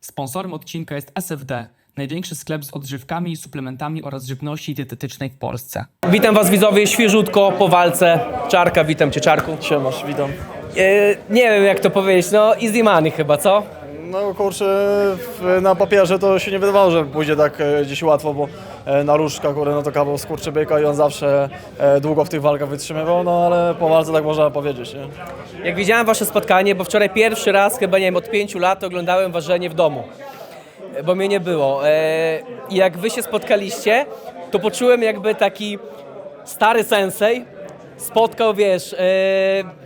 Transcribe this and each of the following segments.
Sponsorem odcinka jest SFD, największy sklep z odżywkami i suplementami oraz żywności dietetycznej w Polsce. Witam Was widzowie, świeżutko po walce. Czarka, witam Cię Czarku. Siemasz, witam. E, nie wiem jak to powiedzieć, no easy money chyba, co? No kurczę, na papierze to się nie wydawało, że pójdzie tak e, gdzieś łatwo, bo e, na różka, kurde, no to kawał skurczybyka i on zawsze e, długo w tych walkach wytrzymywał, no ale po walce tak można powiedzieć, nie? Jak widziałem Wasze spotkanie, bo wczoraj pierwszy raz, chyba nie wiem, od pięciu lat oglądałem ważenie w domu, bo mnie nie było. I jak Wy się spotkaliście, to poczułem jakby taki stary sensei spotkał, wiesz,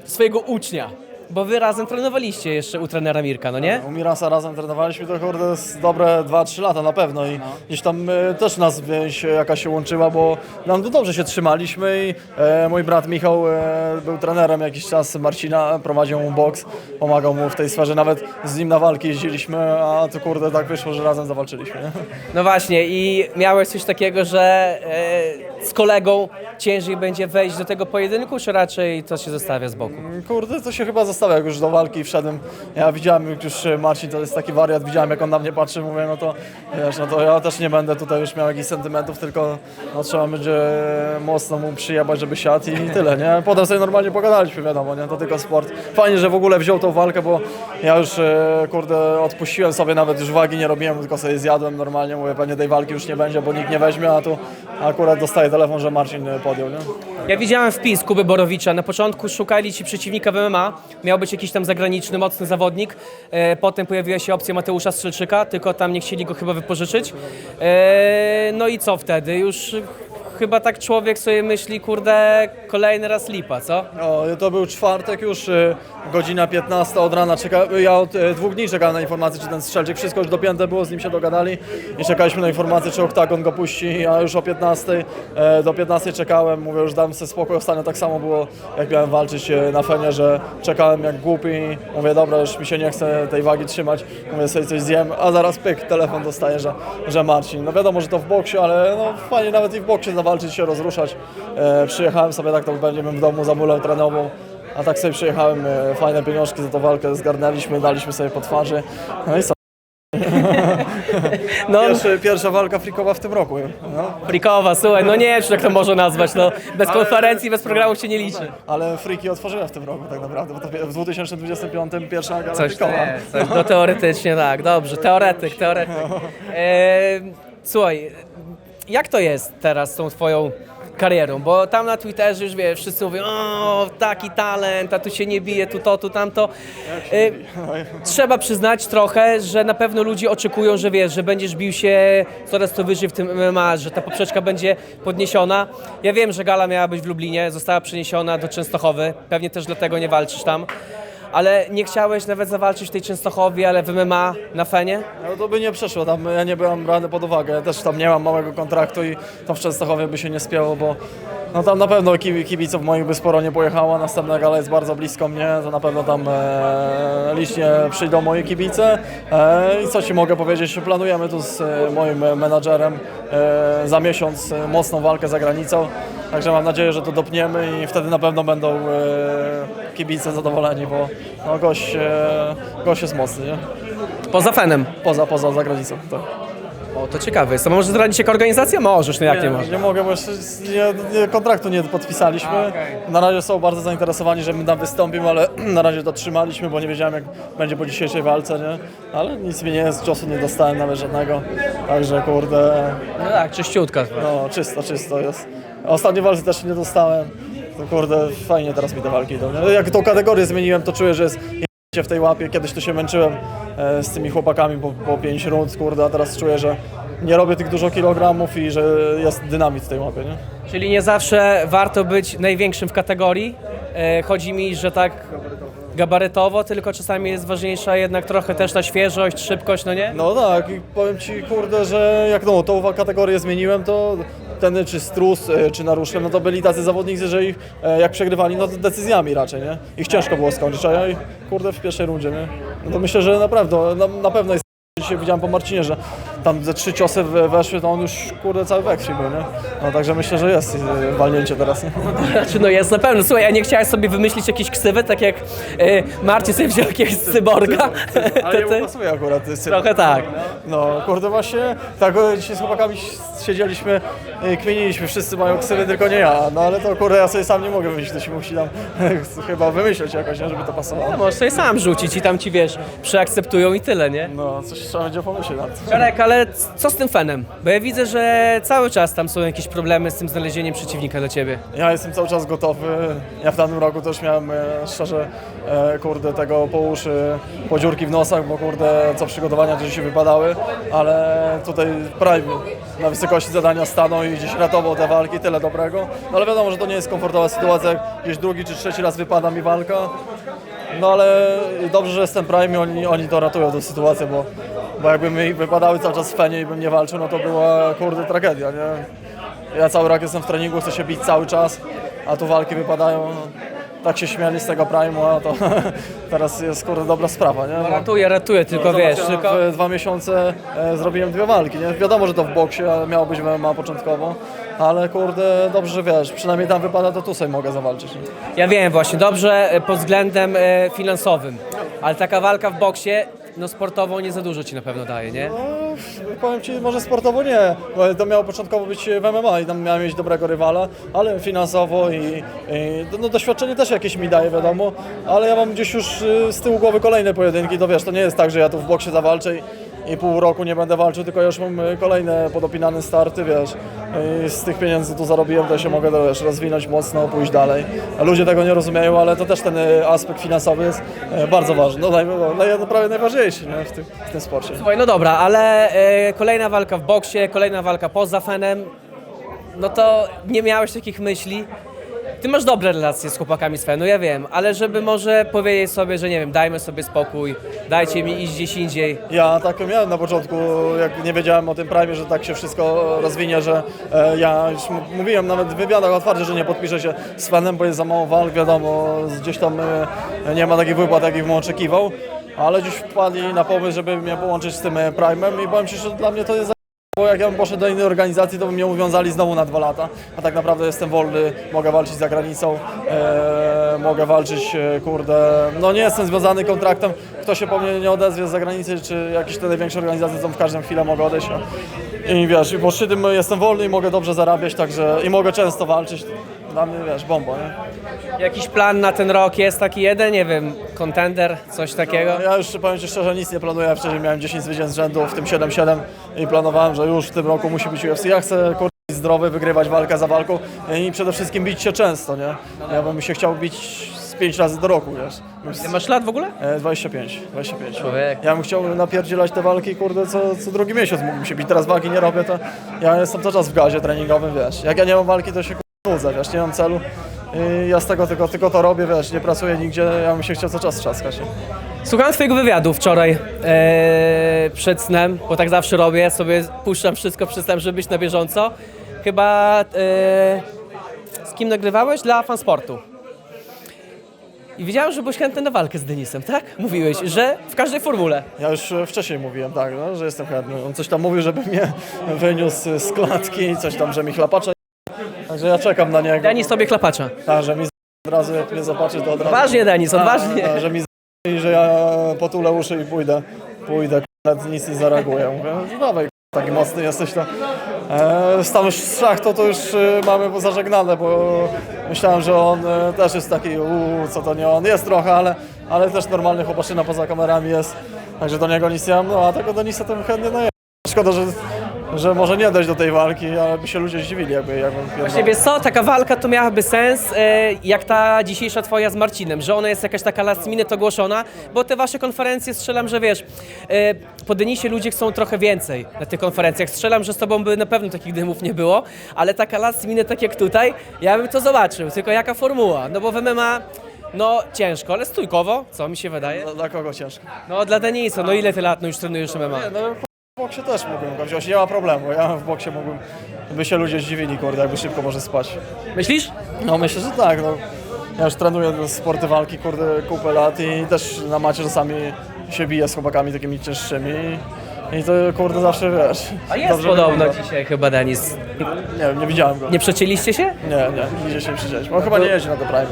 swojego ucznia. Bo Wy razem trenowaliście jeszcze u trenera Mirka, no nie? U Mirasa razem trenowaliśmy to kurde z dobre 2-3 lata na pewno i gdzieś tam e, też nas więź jakaś się łączyła, bo nam to dobrze się trzymaliśmy i e, mój brat Michał e, był trenerem jakiś czas Marcina, prowadził mu boks, pomagał mu w tej sferze, nawet z nim na walki jeździliśmy, a to kurde tak wyszło, że razem zawalczyliśmy. Nie? No właśnie i miałeś coś takiego, że e, z kolegą ciężej będzie wejść do tego pojedynku, czy raczej to się zostawia z boku? Kurde, to się chyba zostawia, jak już do walki wszedłem. Ja widziałem, jak już e, Marcin to jest taki wariat, widziałem jak on na mnie patrzy, mówię, no to wiesz, no to ja też nie będę tutaj już miał jakichś sentymentów, tylko no, trzeba będzie mocno mu przyjebać, żeby siadł i tyle, nie? Potem sobie normalnie pogadaliśmy, wiadomo, nie? To tylko sport. Fajnie, że w ogóle wziął tą walkę, bo ja już, e, kurde, odpuściłem sobie, nawet już wagi nie robiłem, tylko sobie zjadłem normalnie, mówię, pewnie tej walki już nie będzie, bo nikt nie weźmie, a tu akurat dostaję telefon, że Marcin e, podjął, nie? Ja widziałem wpis Kuby Borowicza. Na początku szukali ci przeciwnika w MMA. Miał być jakiś tam zagraniczny, mocny zawodnik. E, potem pojawiła się opcja Mateusza Strzelczyka, tylko tam nie chcieli go chyba wypożyczyć. E, no i co wtedy? Już chyba tak człowiek sobie myśli, kurde, kolejny raz lipa, co? O, to był czwartek już, y, godzina 15 od rana. Czeka, ja od y, dwóch dni czekałem na informację, czy ten strzelczyk, wszystko już dopięte było, z nim się dogadali i czekaliśmy na informację, czy Oktagon go puści. Ja już o 15, e, do 15 czekałem, mówię, już dam sobie spokój. Ostatnio tak samo było, jak miałem walczyć e, na Fenie, że czekałem jak głupi. Mówię, dobra, już mi się nie chce tej wagi trzymać, mówię, sobie coś zjem, a zaraz pyk, telefon dostaję, że, że Marcin. No wiadomo, że to w boksie, ale no fajnie nawet i w boksie zawalczyć, się rozruszać. E, przyjechałem sobie tak, to będziemy w domu zamulał trenował. A tak sobie przyjechałem, e, fajne pieniążki za tą walkę zgarnęliśmy, daliśmy sobie po twarzy. No i co? No, Pierwszy, pierwsza walka frikowa w tym roku. No. frikowa, słuchaj, no nie wiem, czy tak to można nazwać, no. Bez konferencji, bez programów się nie liczy. Ale friki otworzyłem w tym roku tak naprawdę, bo to w 2025 pierwsza gala Coś to frikowa. jest, coś, no teoretycznie tak, dobrze, teoretyk, teoretyk. E, słuchaj, jak to jest teraz z tą twoją karierą? Bo tam na Twitterze już wiesz, wszyscy mówią, o taki talent, a tu się nie bije, tu to, tu tamto. E, trzeba przyznać trochę, że na pewno ludzie oczekują, że wiesz, że będziesz bił się coraz to wyżej w tym MMA, że ta poprzeczka będzie podniesiona. Ja wiem, że gala miała być w Lublinie, została przeniesiona do Częstochowy, pewnie też dlatego nie walczysz tam. Ale nie chciałeś nawet zawalczyć w tej Częstochowie, ale w MMA na Fenie? No to by nie przeszło, tam ja nie byłem brany pod uwagę, ja też tam nie mam małego kontraktu i to w Częstochowie by się nie spięło, bo no tam na pewno kibi- kibiców moich by sporo nie pojechało, następna gala jest bardzo blisko mnie, to na pewno tam e, licznie przyjdą moi kibice. E, i co Ci mogę powiedzieć, planujemy tu z e, moim menadżerem e, za miesiąc e, mocną walkę za granicą, także mam nadzieję, że to dopniemy i wtedy na pewno będą e, kibice zadowoleni, bo no, gość, e, gość jest mocny, nie? Poza Fenem. Poza, poza za granicą, tak. O, to ciekawe. To możesz zdradzić jaka organizacja? Możesz, no jak nie, Nie, możesz? nie mogę, bo jeszcze nie, nie, kontraktu nie podpisaliśmy. Na razie są bardzo zainteresowani, że my tam wystąpimy, ale na razie dotrzymaliśmy, bo nie wiedziałem jak będzie po dzisiejszej walce, nie? Ale nic mi nie jest, ciosu nie dostałem nawet żadnego. Także kurde, No tak, czyściutka. no czysto, czysto jest. A Ostatniej walce też nie dostałem. To kurde, fajnie teraz mi te walki idą. nie? Jak tą kategorię zmieniłem, to czuję, że jest się w tej łapie. Kiedyś to się męczyłem e, z tymi chłopakami po, po 5 rund, kurde, a teraz czuję, że nie robię tych dużo kilogramów i że jest dynamit w tej łapie, nie? Czyli nie zawsze warto być największym w kategorii. E, chodzi mi, że tak gabarytowo, tylko czasami jest ważniejsza jednak trochę też ta świeżość, szybkość, no nie? No tak, i powiem Ci, kurde, że jak no, tą kategorię zmieniłem, to ten czy Strus, e, czy Naruszem, no to byli tacy zawodnicy, że ich, e, jak przegrywali, no to decyzjami raczej, nie? Ich ciężko było skończyć, a ja kurde, w pierwszej rundzie, nie? No to myślę, że naprawdę, na, na pewno jest dzisiaj widziałem po Marcinie, że tam ze trzy ciosy we- weszły, to on już kurde cały we krwi był, nie? No także myślę, że jest y, walnięcie teraz, nie? Znaczy, no jest na pewno. Słuchaj, a nie chciałeś sobie wymyślić jakieś ksywę, tak jak e, Marcin sobie wziął jakiegoś cyborga? Ale To jemu pasuje akurat. y, syf. Trochę tak. No kurde właśnie, tak o, dzisiaj z chłopakami siedzieliśmy, y, kminiliśmy, wszyscy mają ksywy, tylko nie ja. No ale to kurde ja sobie sam nie mogę wymyślić, to się musi tam chyba wymyśleć jakoś, nie? żeby to pasowało. No, możesz sobie sam rzucić i tam ci, wiesz, przeakceptują i tyle, nie? No coś trzeba będzie pomyśleć nad tym. Czarek, ale co z tym fenem? Bo ja widzę, że cały czas tam są jakieś problemy z tym znalezieniem przeciwnika dla ciebie. Ja jestem cały czas gotowy. Ja w danym roku też miałem e, szczerze e, kurde tego po uszy, po dziurki w nosach, bo kurde co przygotowania to się wypadały, ale tutaj Prime na wysokości zadania stanął i gdzieś ratował te walki, tyle dobrego. No ale wiadomo, że to nie jest komfortowa sytuacja, jak gdzieś drugi czy trzeci raz wypada mi walka. No ale dobrze, że jestem Prime i oni, oni to ratują tę sytuację, bo, bo jakby mi wypadały cały czas w fenie i bym nie walczył, no to była kurde tragedia, nie? Ja cały rok jestem w treningu, chcę się bić cały czas, a tu walki wypadają. No, tak się śmiali z tego Prime'u, a to teraz jest kurde dobra sprawa, nie? Bo- Ratuję, ratuję, tylko Zobacz, wiesz, tylko... w dwa miesiące e, zrobiłem dwie walki, nie? Wiadomo, że to w boksie, miało być MMA początkowo, ale kurde, dobrze, że wiesz, przynajmniej tam wypada, to tu sobie mogę zawalczyć. Nie? Ja wiem właśnie, dobrze e, pod względem e, finansowym, ale taka walka w boksie, no sportowo nie za dużo ci na pewno daje, nie? No, powiem Ci, może sportowo nie, bo to miało początkowo być w MMA i tam miałem mieć dobrego rywala, ale finansowo i, i no, doświadczenie też jakieś mi daje, wiadomo, ale ja mam gdzieś już y, z tyłu głowy kolejne pojedynki, to wiesz, to nie jest tak, że ja tu w boksie zawalczę i, i pół roku nie będę walczył, tylko już mam y, kolejne podopinane starty, wiesz, z tych pieniędzy tu zarobiłem, to się mogę wiesz, rozwinąć mocno, pójść dalej. Ludzie tego nie rozumieją, ale to też ten y, aspekt finansowy jest y, bardzo ważny, no, no, naj, prawie najważniejszy nie, w, tym, w tym sporcie. Słuchaj, no dobra, ale e, kolejna walka w boksie, kolejna walka poza fenem, no to nie miałeś takich myśli. Ty masz dobre relacje z chłopakami z fenu, ja wiem, ale żeby może powiedzieć sobie, że nie wiem, dajmy sobie spokój, dajcie mi iść gdzieś indziej. Ja tak miałem na początku, jak nie wiedziałem o tym Prime, że tak się wszystko rozwinie, że e, ja już mówiłem nawet w wywiadach otwarcie, że nie podpiszę się z fanem, bo jest za mało walk, wiadomo, gdzieś tam e, nie ma takich wypłat, jakich bym oczekiwał, ale gdzieś wpadli na pomysł, żeby mnie połączyć z tym e, Prime'em i powiem Ci, że dla mnie to jest bo jak ja bym poszedł do innej organizacji, to by mnie uwiązali znowu na dwa lata, a tak naprawdę jestem wolny, mogę walczyć za granicą, e, mogę walczyć, e, kurde, no nie jestem związany kontraktem, kto się po mnie nie odezwie z zagranicy, czy jakieś te największe organizacje, to w każdą chwilę mogę odejść. I wiesz, i po tym jestem wolny i mogę dobrze zarabiać, także i mogę często walczyć, dla mnie, wiesz, bomba, nie? Jakiś plan na ten rok jest taki jeden, nie wiem, kontender, coś takiego? Ja już powiem Ci szczerze, nic nie planuję. Wcześniej miałem 10 zwycięstw z rzędu, w tym 7-7 i planowałem, że już w tym roku musi być UFC. Ja chcę kurde, być zdrowy, wygrywać walkę za walką i przede wszystkim bić się często, nie? Ja bym się chciał bić z 5 razy do roku, wiesz. Masz lat w ogóle? E, 25, 25. Człowiek. Ja bym chciał napierdzielać te walki, kurde, co, co drugi miesiąc mógłbym się bić. Teraz wagi nie robię, to ja jestem cały czas w gazie treningowym, wiesz. Jak ja nie mam walki, to się kurde, nudzę, wiesz, nie mam celu. I ja z tego tylko, tylko to robię, wiesz, nie pracuję nigdzie, ja bym się chciał cały czas trzaskać. nie? Słuchałem twojego wywiadu wczoraj e, przed snem, bo tak zawsze robię, sobie puszczam wszystko przed snem, żeby być na bieżąco. Chyba e, z kim nagrywałeś? Dla fansportu. I wiedziałem, że byłeś chętny na walkę z Denisem, tak? Mówiłeś, że w każdej formule. Ja już e, wcześniej mówiłem, tak, no, że jestem chętny. On coś tam mówił, żeby mnie wyniósł z klatki, coś tam, że mi chlapacza. Także ja czekam na niego. Denis sobie klapacza. Tak, że mi z- od razu, jak mnie zobaczy, to od razu. Odważnie, Denis, odważnie. Tak, że mi z- i że ja potulę uszy i pójdę, pójdę, nawet nic nie zareaguję. Mówię, no dawaj, taki mocny jesteś, to e, z tam już z szachtą to już e, mamy zażegnane, bo myślałem, że on e, też jest taki, uuu, co to nie on, jest trochę, ale, ale też normalny chłopaczyna poza kamerami jest, także do niego nic nie mam, no a tego Denisa to bym chętnie naje. Szkoda, że, że może nie dojść do tej walki, ale by się ludzie zdziwili, jakby, jakbym Właśnie wiesz co, taka walka to miałaby sens, e, jak ta dzisiejsza twoja z Marcinem, że ona jest jakaś taka last minute ogłoszona, bo te wasze konferencje strzelam, że wiesz, e, po Denisie ludzie chcą trochę więcej na tych konferencjach. Strzelam, że z tobą by na pewno takich dymów nie było, ale taka last minute tak jak tutaj, ja bym to zobaczył, tylko jaka formuła, no bo w MMA, no ciężko, ale stójkowo, co mi się wydaje? Dla, dla kogo ciężko? No dla Denisa, no ile ty lat no już trenujesz MMA? Nie, no w boksie też mógłbym go wziąć, nie ma problemu. Ja w boksie mógłbym, by się ludzie zdziwili, kurde, jakby szybko może spać. Myślisz? No myślę, że tak, no. Ja już trenuję sporty walki, kurde, kupę lat i też na macie czasami się biję z chłopakami takimi cięższymi. I to kurde zawsze wiesz. A jest dobrze podobno wygląda. dzisiaj chyba Denis. Nie wiem, nie widziałem go. Nie przecięliście się? Nie, nie, nigdzie się nie przyjrzeliśmy. On chyba nie jeździ na te Prime.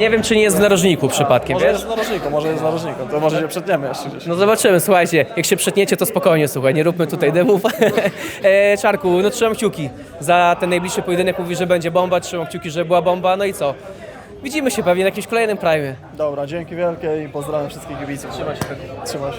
Nie wiem, czy nie jest w narożniku przypadkiem, Może wiesz? jest w narożniku, może jest w narożniku. To może się przetniemy jeszcze gdzieś. No zobaczymy, słuchajcie, jak się przetniecie, to spokojnie, słuchaj, nie róbmy tutaj dymów. e, Czarku, no trzymam kciuki za ten najbliższy pojedynek, mówi, że będzie bomba, trzymam kciuki, że była bomba, no i co? Widzimy się pewnie na jakimś kolejnym prime. Dobra, dzięki wielkie i pozdrawiam wszystkich kibiców. Trzymaj się. Trzymaj się.